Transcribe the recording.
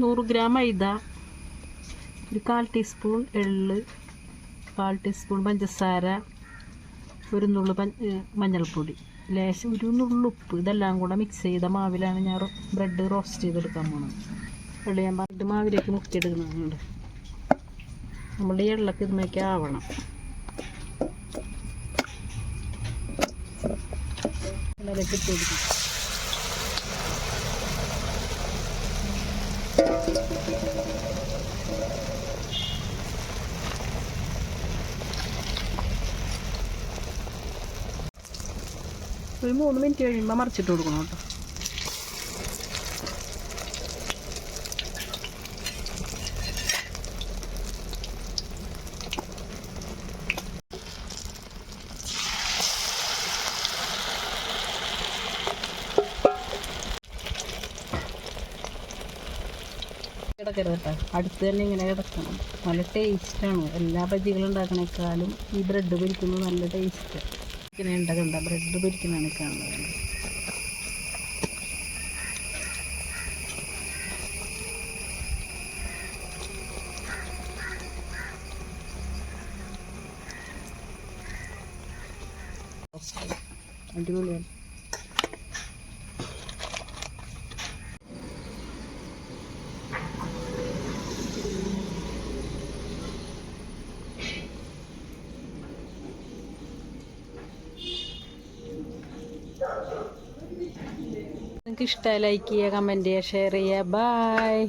നൂറ് ഗ്രാം മൈദ ഒരു കാൽ ടീസ്പൂൺ എള്ള് കാൽ ടീസ്പൂൺ പഞ്ചസാര ഒരു നുള്ളു മഞ്ഞൾപ്പൊടി. ലേശം ഒരു നുള്ളുപ്പ് ഇതെല്ലാം കൂടെ മിക്സ് ചെയ്ത മാവിലാണ് ഞാൻ ബ്രെഡ് റോസ്റ്റ് ചെയ്തെടുക്കാൻ പോകുന്നത് എള്ള് ഞാൻ ബ്രെഡ് മാവിലേക്ക് മുക്കിയെടുക്കുന്നുണ്ട് നമ്മുടെ ഈ എള്ളൊക്കെ ഇതുമേക്ക് ആവണം. എണ്ണയിലേക്ക് ഇട്ട് കൊടുക്കും. ഒരു മൂന്ന് മിനിറ്റ് കഴിയുമ്പോൾ മറിച്ചിട്ട് കൊടുക്കണം കേട്ടോ. കിടക്കരുത് കേട്ടോ അടുത്ത് തന്നെ ഇങ്ങനെ കിടക്കണം. നല്ല ടേസ്റ്റാണ് എല്ലാ ബജികളും ഉണ്ടാക്കണേക്കാളും ഈ ബ്രെഡ് പൊരിക്കുന്നത് നല്ല ടേസ്റ്റ് ഇങ്ങനെ ഉണ്ടാക്കണ്ട ബ്രെഡ് പൊരിക്കുന്നതാണ് കാണുന്നത്. അടിപൊളിയാണ്. നിങ്ങൾക്ക് ഇഷ്ടമായി ലൈക്ക് ചെയ്യുക കമന്റ് ചെയ്യുക ഷെയർ ചെയ്യുക. ബായ്